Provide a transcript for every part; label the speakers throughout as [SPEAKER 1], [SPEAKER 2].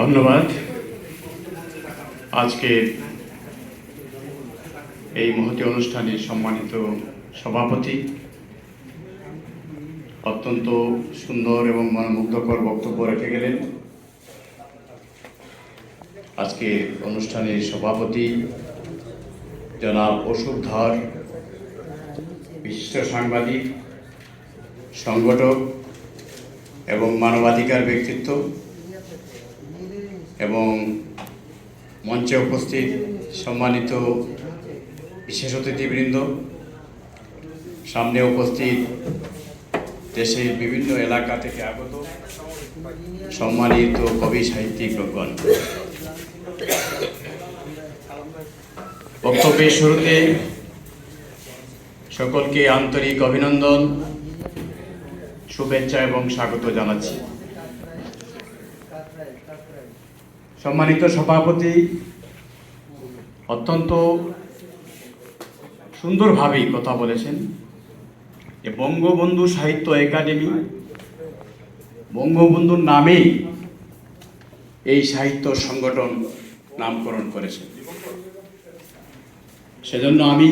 [SPEAKER 1] ধন্যবাদ। আজকে এই মহতি অনুষ্ঠানে সম্মানিত সভাপতি, অত্যন্ত সুন্দর এবং মনোমুগ্ধকর বক্তব্য রেখে গেলেন। আজকে অনুষ্ঠানের সভাপতি জনাব অশোক ধর, বিশিষ্ট সাংবাদিক, সংগঠক এবং মানবাধিকার ব্যক্তিত্ব। এবং মঞ্চে উপস্থিত সম্মানিত বিশেষ অতিথিবৃন্দ, সামনে উপস্থিত দেশের বিভিন্ন এলাকা থেকে আগত সম্মানিত কবি সাহিত্যিক লোকগণ। বক্তব্যের শুরুতে সকলকে আন্তরিক অভিনন্দন, শুভেচ্ছা এবং স্বাগত জানাচ্ছি। সম্মানিত সভাপতি, অত্যন্ত সুন্দরভাবেই কথা বলেছেন। যে বঙ্গবন্ধু সাহিত্য একাডেমি, বঙ্গবন্ধুর নামেই এই সাহিত্য সংগঠন নামকরণ করেছেন সেজন্য আমি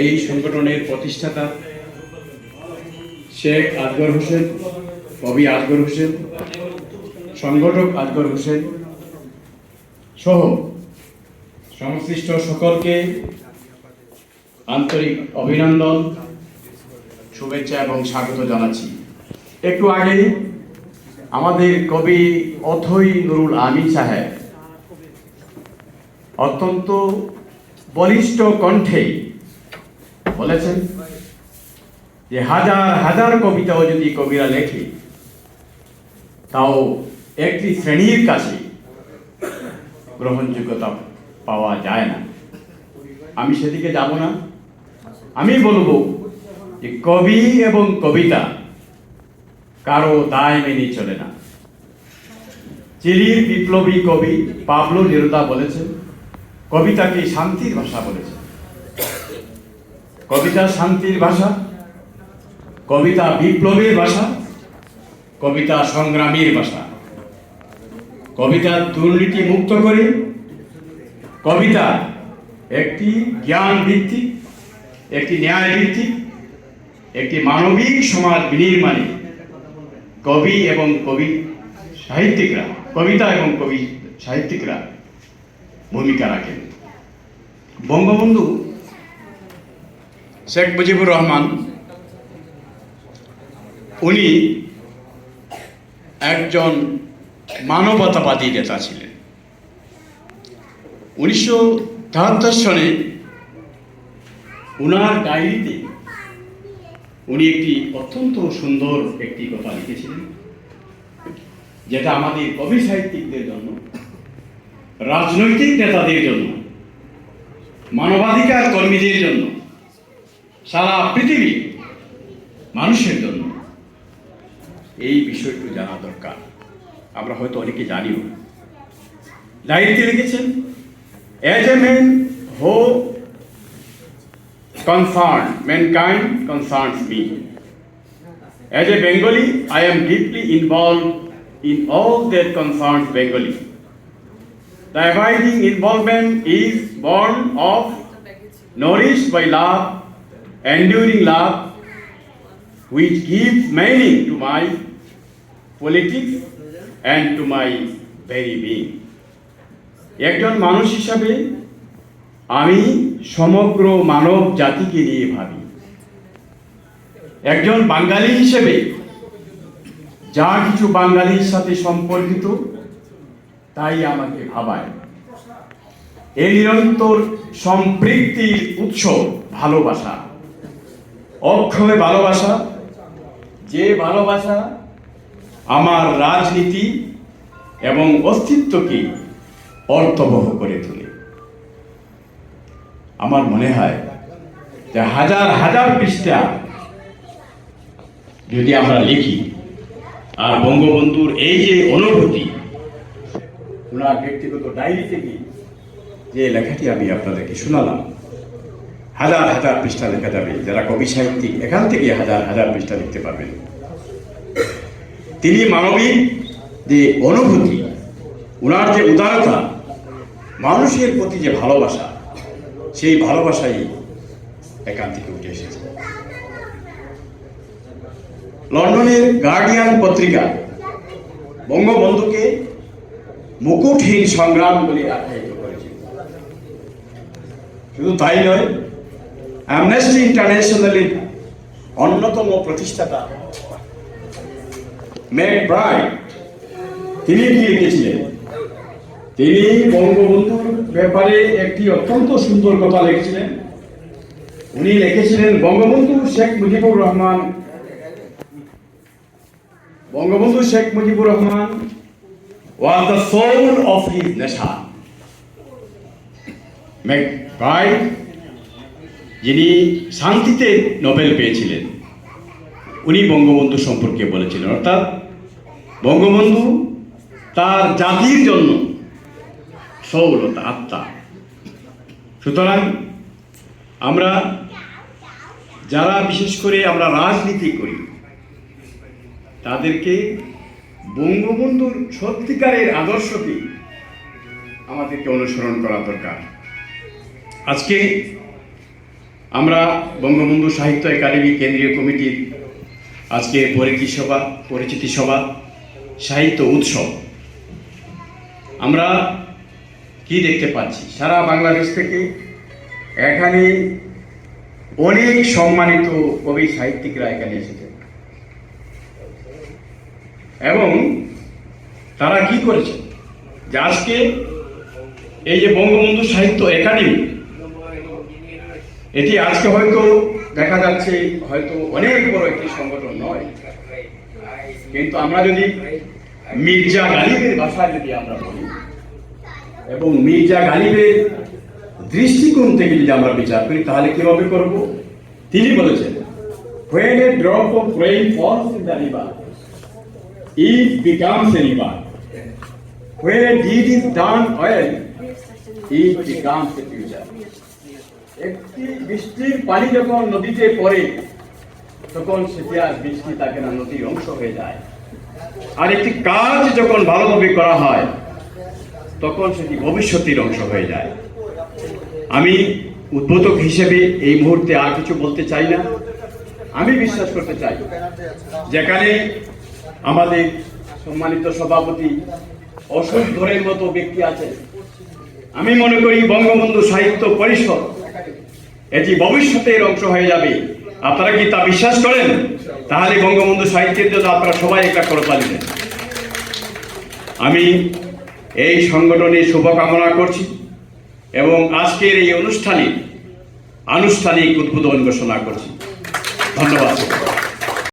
[SPEAKER 1] এই সংগঠনের প্রতিষ্ঠাতা শেখ আকবর হোসেন, কবি আকবর হোসেন সংগঠক আকবর হোসেন সহ সংশ্লিষ্ট সকলকে আন্তরিক অভিনন্দন, শুভেচ্ছা এবং স্বাগত জানাচ্ছি। একটু আগেই আমাদের কবি অথই নুরুল আমিন সাহেব অত্যন্ত বলিষ্ঠ কণ্ঠে বলেছেন যে হাজার হাজার কবিতাও যদি কবিরা লেখে, তাও একটি শ্রেণির কাছে গ্রহণযোগ্যতা পাওয়া যায় না। আমি সেদিকে যাব না। আমি বলব যে কবি এবং কবিতা কারও দায় মেনে চলে না। চিলির বিপ্লবী কবি পাবলো নেরুদা বলেছেন, কবিতাকে শান্তির ভাষা বলেছে। কবিতা শান্তির ভাষা, কবিতা বিপ্লবীর ভাষা, কবিতা সংগ্রামীর ভাষা। কবিতা দুর্নীতি মুক্ত করে। কবিতা একটি জ্ঞান ভিত্তিক, একটি ন্যায় ভিত্তিক, একটি মানবিক সমাজ বিনির্মাণে কবি এবং কবি সাহিত্যিকরা, কবিতা এবং কবি সাহিত্যিকরা ভূমিকা রাখেন। বঙ্গবন্ধু শেখ মুজিবুর রহমান, উনি একজন মানবতাবাদী নেতা ছিলেন। উনিশশো তেহাত্তর সনে উনার ডায়েরিতে উনি একটি অত্যন্ত সুন্দর একটি কথা লিখেছিলেন, যেটা আমাদের কবি সাহিত্যিকদের জন্য, রাজনৈতিক নেতাদের জন্য, মানবাধিকার কর্মীদের জন্য, সারা পৃথিবী মানুষের জন্য। এই বিষয়টি জানা দরকার। আমরা হয়তো অনেকে জানিও না ডায়েরিতে লিখেছেন এজ এ ম্যান হো concerned, mankind concerns me. As a Bengali, I am deeply involved in all that concerns Bengali. The abiding involvement is born of, nourished by love, enduring love, which gives meaning to my politics and to my very being. একজন মানুষ হিসাবে আমি সমগ্র মানব জাতিকে নিয়ে ভাবি। একজন বাঙালি হিসেবে যা কিছু বাঙালির সাথে সম্পর্কিত, তাই আমাকে ভাবায়। এই নিরন্তর সম্পৃক্তির উৎস ভালোবাসা। অক্ষয় ভালোবাসা, যে ভালোবাসা আমার রাজনীতি এবং অস্তিত্বকে অর্থবহ করে তোলে। আমার মনে হয় যে হাজার হাজার পৃষ্ঠা যদি আমরা লিখি, আর বঙ্গবন্ধুর এই যে অনুভূতি, ওনার ব্যক্তিগত ডায়েরি থেকে যে লেখাটি আমি আপনাদেরকে শোনালাম, হাজার হাজার পৃষ্ঠা লেখা যাবে। যারা কবি, সাহিত্যিক, এখান থেকে হাজার হাজার পৃষ্ঠা লিখতে পারবেন। তিনি মানবিক যে অনুভূতি ওনার যে উদারতা, মানুষের প্রতি যে ভালোবাসা, সেই ভালোবাসাই এখান থেকে উঠে এসেছে। লন্ডনের গার্ডিয়ান পত্রিকা বঙ্গবন্ধুকে মুকুটহীন সংগ্রাম বলে আখ্যায়িত করেছিল শুধু তাই নয় অ্যামনেস্টি ইন্টারন্যাশনালের অন্যতম প্রতিষ্ঠাতা ম্যাক ব্রাইট। তিনি কি লিখেছিলেন? তিনি বঙ্গবন্ধুর ব্যাপারে একটি অত্যন্ত সুন্দর কথা লিখেছিলেন। উনি লিখেছিলেন, Bangabandhu Sheikh Mujibur Rahman Bangabandhu Sheikh Mujibur Rahman was the soul of his nation. MacBride যিনি শান্তিতে নোবেল পেয়েছিলেন, উনি বঙ্গবন্ধু সম্পর্কে বলেছিলেন। অর্থাৎ বঙ্গবন্ধু তার জাতির জন্য সৌল আত্মা। সুতরাং আমরা যারা বিশেষ করে আমরা রাজনীতি করি, তাদেরকে বঙ্গবন্ধুর সত্যিকারের আদর্শকে আমাদেরকে অনুসরণ করা দরকার। আজকে আমরা বঙ্গবন্ধু সাহিত্য একাডেমি কেন্দ্রীয় কমিটির আজকে পরিচিতি সভা পরিচিতি সভা সাহিত্য উৎসব। আমরা কি দেখতে পাচ্ছি? সারা বাংলাদেশ থেকে এখানে অনেক সম্মানিত কবি সাহিত্যিকরা এখানে এসেছেন। এবং তারা কি করেছে যে আজকে এই যে বঙ্গবন্ধু সাহিত্য একাডেমি, এটি আজকে হয়তো দেখা যাচ্ছে হয়তো অনেক বড় একটি সংগঠন নয়। কিন্তু আমরা যদি মির্জা গালিবের ভাষায় যদি আমরা বলি, এবং মির্জা গালিবের দৃষ্টিকোণ থেকে যদি আমরা বিচার করি, তাহলে কীভাবে করব? তিনি বলেছেন, when a drop of rain falls in the river, it becomes a river. When a deed is done well, it becomes a future. একটি বৃষ্টির পানি যখন নদীতে পড়ে তখন সেটি আর বৃষ্টি থাকে না নদীর অংশ হয়ে যায়। আর একটি কাজ যখন ভালোভাবে করা হয়, তখন সেটি ভবিষ্যতের অংশ হয়ে যায়। আমি উদ্বোধক হিসেবে এই মুহূর্তে আর কিছু বলতে চাই না। আমি বিশ্বাস করতে চাই, যেখানে আমাদের সম্মানিত সভাপতি অশোক ধরের মতো ব্যক্তি আছেন। আমি মনে করি বঙ্গবন্ধু সাহিত্য পরিষদ এটি ভবিষ্যতের অংশ হয়ে যাবে। আপনারা কি তা বিশ্বাস করেন? তাহলে বঙ্গবন্ধু সাহিত্যের জন্য আপনারা সবাই একটা করে পালিবেন আমি এই সংগঠনের শুভকামনা করছি এবং আজকের এই অনুষ্ঠানে আনুষ্ঠানিক উদ্বোধন ঘোষণা করছি। ধন্যবাদ।